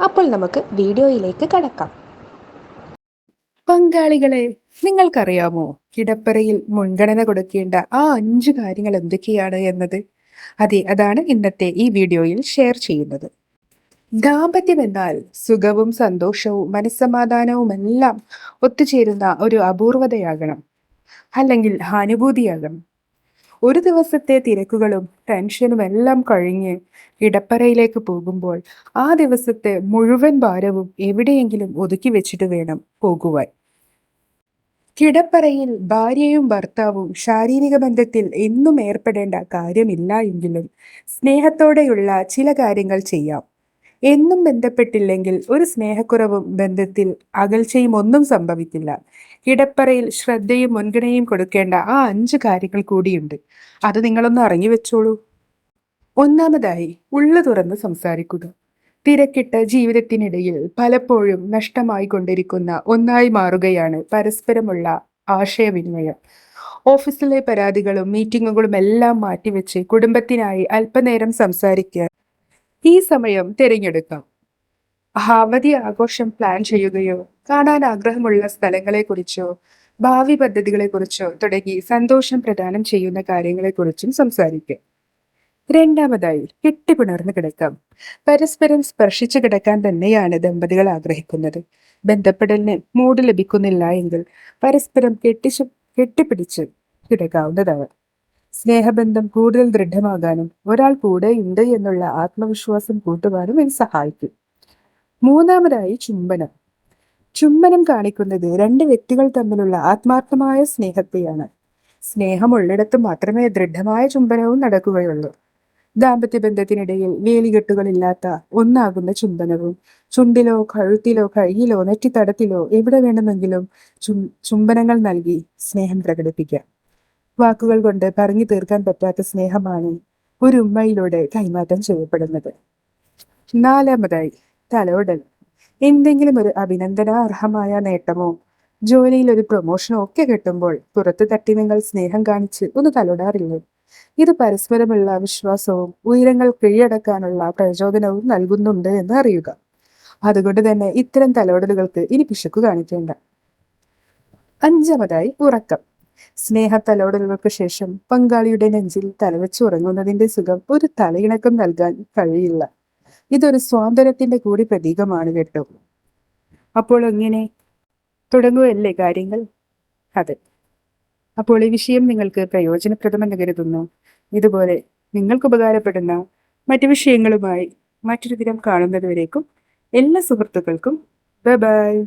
അപ്പോൾ നമുക്ക് വീഡിയോയിലേക്ക് കടക്കാം. പങ്കാളികളെ നിങ്ങൾക്കറിയാമോ കിടപ്പറയിൽ മുൻഗണന കൊടുക്കേണ്ട ആ അഞ്ച് കാര്യങ്ങൾ എന്തൊക്കെയാണ് എന്നത്? അതെ അതാണ് ഇന്നത്തെ ഈ വീഡിയോയിൽ ഷെയർ ചെയ്യുന്നത്. ദാമ്പത്യം എന്നാൽ സുഖവും സന്തോഷവും മനസ്സമാധാനവും എല്ലാം ഒത്തുചേരുന്ന ഒരു അപൂർവതയാകണം. അല്ലെങ്കിൽ അനുഭൂതിയാകണം ഒരു ദിവസത്തെ തിരക്കുകളും ടെൻഷനും എല്ലാം കഴിഞ്ഞ് ഇടപ്പറയിലേക്ക് പോകുമ്പോൾ ആ ദിവസത്തെ മുഴുവൻ ഭാരവും എവിടെയെങ്കിലും ഒതുക്കി വെച്ചിട്ട് വേണം പോകുവാൻ. കിടപ്പറയിൽ ഭാര്യയും ഭർത്താവും ശാരീരിക ബന്ധത്തിൽ എന്നും ഏർപ്പെടേണ്ട കാര്യമില്ല എങ്കിലും സ്നേഹത്തോടെയുള്ള ചില കാര്യങ്ങൾ ചെയ്യാം. എന്നും ബന്ധപ്പെട്ടില്ലെങ്കിൽ ഒരു സ്നേഹക്കുറവും ബന്ധത്തിൽ അകൽച്ചയും ഒന്നും സംഭവിക്കില്ല. കിടപ്പറയിൽ ശ്രദ്ധയും മുൻഗണനയും കൊടുക്കേണ്ട ആ അഞ്ച് കാര്യങ്ങൾ കൂടിയുണ്ട്. അത് നിങ്ങളൊന്ന് അറിഞ്ഞു വെച്ചോളൂ. ഒന്നാമതായി ഉള്ളു തുറന്ന് സംസാരിക്കുക. തിരക്കിട്ട ജീവിതത്തിനിടയിൽ പലപ്പോഴും നഷ്ടമായി കൊണ്ടിരിക്കുന്ന ഒന്നായി മാറുകയാണ് പരസ്പരമുള്ള ആശയവിനിമയം. ഓഫീസിലെ പരാതികളും മീറ്റിങ്ങുകളും എല്ലാം മാറ്റിവെച്ച് കുടുംബത്തിനായി അല്പനേരം സംസാരിക്കുക ഈ സമയം തിരഞ്ഞെടുക്കാം. അവധി ആഘോഷം പ്ലാൻ ചെയ്യുകയോ കാണാൻ ആഗ്രഹമുള്ള സ്ഥലങ്ങളെക്കുറിച്ചോ ഭാവി പദ്ധതികളെക്കുറിച്ചോ തുടങ്ങി സന്തോഷം പ്രദാനം ചെയ്യുന്ന കാര്യങ്ങളെക്കുറിച്ചും സംസാരിക്കുക രണ്ടാമതായി കെട്ടിപ്പുണർന്ന് കിടക്കാം. പരസ്പരം സ്പർശിച്ചു കിടക്കാൻ തന്നെയാണ് ദമ്പതികൾ ആഗ്രഹിക്കുന്നത്. ബന്ധപ്പെടലിന് മൂട് ലഭിക്കുന്നില്ല എങ്കിൽ പരസ്പരം കെട്ടിച്ചു കെട്ടിപ്പിടിച്ച് കിടക്കാവുന്നതാണ്. സ്നേഹബന്ധം കൂടുതൽ ദൃഢമാകാനും ഒരാൾ കൂടെ ഉണ്ട് എന്നുള്ള ആത്മവിശ്വാസം കൂട്ടുവാനും ഇത് സഹായിക്കും. മൂന്നാമതായി ചുംബനം. ചുംബനം കാണിക്കുന്നത് രണ്ട് വ്യക്തികൾ തമ്മിലുള്ള ആത്മാർത്ഥമായ സ്നേഹത്തെയാണ്. സ്നേഹമുള്ളിടത്ത് മാത്രമേ ദൃഢമായ ചുംബനവും നടക്കുകയുള്ളൂ. ദാമ്പത്യ ബന്ധത്തിനിടയിൽ വേലികെട്ടുകളില്ലാത്ത ഒന്നാകുന്ന ചുംബനവും ചുണ്ടിലോ കഴുത്തിലോ കൈയിലോ നെറ്റിത്തടത്തിലോ എവിടെ വേണമെങ്കിലും ചും ചുംബനങ്ങൾ നൽകി സ്നേഹം പ്രകടിപ്പിക്കാം. വാക്കുകൾ കൊണ്ട് പറഞ്ഞു തീർക്കാൻ പറ്റാത്ത സ്നേഹമാണ് ഒരു ഉമ്മയിലൂടെ കൈമാറ്റം ചെയ്യപ്പെടുന്നത്. നാലാമതായി തലോടൽ എന്തെങ്കിലും ഒരു അഭിനന്ദനാർഹമായ നേട്ടമോ ജോലിയിൽ ഒരു പ്രൊമോഷനോ ഒക്കെ കിട്ടുമ്പോൾ പുറത്തു തട്ടി നിങ്ങൾ സ്നേഹം കാണിച്ച് ഒന്ന് തലോടാറില്ലേ? ഇത് പരസ്പരമുള്ള വിശ്വാസവും ഉയരങ്ങൾ കീഴടക്കാനുള്ള പ്രചോദനവും നൽകുന്നുണ്ട് എന്ന് അറിയുക. അതുകൊണ്ട് തന്നെ ഇത്തരം തലോടലുകൾക്ക് ഇനി പിശുക്ക് കാണിക്കേണ്ട. അഞ്ചാമതായി ഉറക്കം. സ്നേഹത്തലോടലുകൾക്ക് ശേഷം പങ്കാളിയുടെ നെഞ്ചിൽ തലവെച്ച് ഉറങ്ങുന്നതിന്റെ സുഖം ഒരു തലയിണക്കം നൽകാൻ കഴിയില്ല. ഇതൊരു സ്വാതന്ത്ര്യത്തിന്റെ കൂടി പ്രതീകമാണ് കേട്ടോ. അപ്പോൾ എങ്ങനെ? തുടങ്ങുകയല്ലേ കാര്യങ്ങൾ? അതെ. അപ്പോൾ ഈ വിഷയം നിങ്ങൾക്ക് പ്രയോജനപ്രദമെന്ന് കരുതുന്നു. ഇതുപോലെ നിങ്ങൾക്ക് ഉപകാരപ്പെടുന്ന മറ്റു വിഷയങ്ങളുമായി മറ്റൊരു ദിനം കാണുന്നതുവരേക്കും എല്ലാ സുഹൃത്തുക്കൾക്കും ബൈ ബൈ.